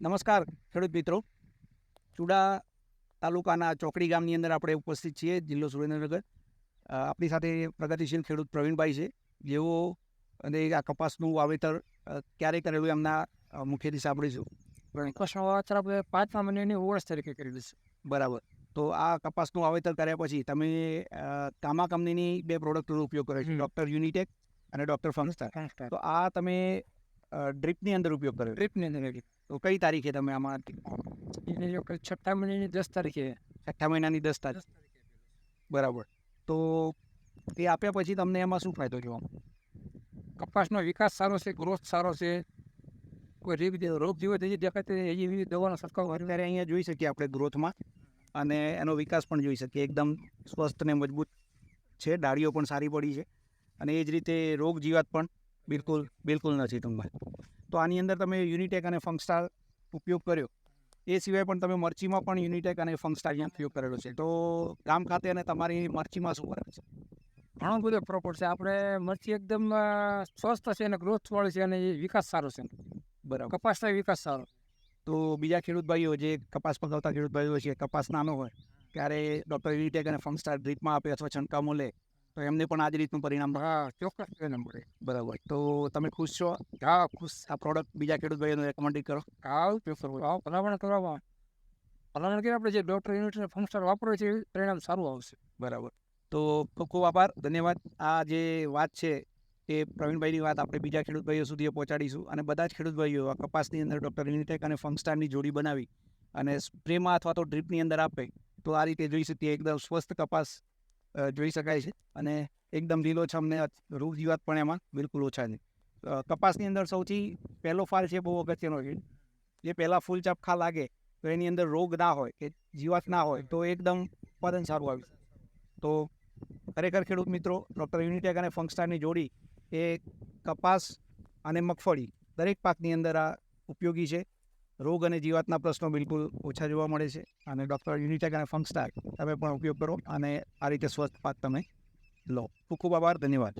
નમસ્કાર ખેડૂત મિત્રો. ચુડા તાલુકાના ચોકડી ગામની અંદર આપણે ઉપસ્થિત છીએ જિલ્લો સુરેન્દ્રનગર. આપણી સાથે પ્રગતિશીલ ખેડૂત પ્રવીણભાઈ છે. જેઓ અને આ કપાસનું વાવેતર ક્યારે કરેલું એમના મુખ્યથી સાંભળીશું. પાંચમા મહિનાની ઓગણીસ તરીકે કરેલી છે બરાબર. તો આ કપાસનું વાવેતર કર્યા પછી તમે કામા કંપનીની બે પ્રોડક્ટનો ઉપયોગ કર્યો છે. ડૉક્ટર યુનિટેક અને ડૉક્ટર ફંગસ્ટાર તો આ તમે ડ્રીપની અંદર ઉપયોગ કર્યો ડ્રીપની અંદર તો કઈ તારીખે તમે આમાં એની જો છઠ્ઠા મહિનાની દસ તારીખે. છઠ્ઠા મહિનાની દસ તારીખ. બરાબર. તો એ આપ્યા પછી તમને એમાં શું ફાયદો જોવા? કપાસનો વિકાસ સારો છે ગ્રોથ સારો છે. કોઈ રીત રોગ જેવો થઈ દેખાય એવી દવાનો છંટકાવ અત્યારે અહીંયા જોઈ શકીએ આપણે ગ્રોથમાં અને એનો વિકાસ પણ જોઈ શકીએ. એકદમ સ્વસ્થ ને મજબૂત છે ડાળીઓ પણ સારી પડી છે. અને એ જ રીતે રોગ જીવાત પણ બિલકુલ બિલકુલ નથી ટૂંકમાં તો આની અંદર તમે યુનિટેક અને ફંગસ્ટાર ઉપયોગ કર્યો. એ સિવાય પણ તમે મરચીમાં પણ યુનિટેક અને ફંગસ્ટાર ઉપયોગ કરેલો છે. તો ગામ ખાતે અને તમારી મરચીમાં શું ફરક છે? ઘણો બધો પ્રોપર છે આપણે મરચી એકદમ સ્વસ્થ છે અને ગ્રોથવાળી છે અને એ વિકાસ સારો છે. બરાબર. કપાસનો વિકાસ સારો. તો બીજા ખેડૂત ભાઈઓ જે કપાસ પકવતા ખેડૂત ભાઈઓ છે કપાસ નાનો હોય ત્યારે ડૉક્ટર યુનિટેક અને ફંગસ્ટાર ડ્રીપમાં આપે અથવા છંટકાવમાં લે. તો એમને પણ આ જ રીતનું પરિણામ હા ચોક્કસ મળે. બરાબર. તો તમે ખુશ છો? હા ખુશ. આ પ્રોડક્ટ બીજા ખેડૂત ભાઈઓને રેકમેન્ડ કરો. હા કરવો હા ભલામણ કરવામાં ભલામણ કરી આપણે જે ડૉક્ટર યુનિટને ફંક્શન વાપરો છે એ પરિણામ સારું આવશે. બરાબર. તો ખૂબ ખૂબ આભાર. ધન્યવાદ. આ જે વાત છે એ પ્રવીણભાઈની વાત આપણે બીજા ખેડૂત ભાઈઓ સુધી પહોંચાડીશું. અને બધા જ ખેડૂત ભાઈઓ આ કપાસની અંદર ડૉક્ટર યુનિટેક અને ફંક્સ્ટાઇમની જોડી બનાવી અને સ્પ્રેમાં અથવા તો ડ્રીપની અંદર આપે તો આ રીતે જોઈ શકીએ. એકદમ સ્વસ્થ કપાસ જોઈ શકાય છે. અને એકદમ લીલોછમ ને રોગ જીવાત પણ એમાં બિલકુલ ઓછા છે. કપાસની અંદર સૌથી પહેલો ફાલ છે બહુ અગત્યનો જે પહેલાં ફૂલ ચપખા લાગે, તો એની અંદર રોગ ના હોય કે જીવાત ના હોય, તો એકદમ ઉત્પાદન સારું આવી. તો ખરેખર ખેડૂત મિત્રો, ડૉક્ટર યુનિટેક અને ફંગસ્ટારની જોડી એ કપાસ અને મગફળી દરેક પાકની અંદર આ ઉપયોગી છે. રોગ અને જીવાતના પ્રશ્નો બિલકુલ ઓછા જોવા મળે છે અને ડૉક્ટર યુનિટેક અને ફંગસ્ટાર તમે પણ ઉપયોગ કરો અને આ રીતે સ્વસ્થ પાક તમે લો ખૂબ ખૂબ આભાર, ધન્યવાદ.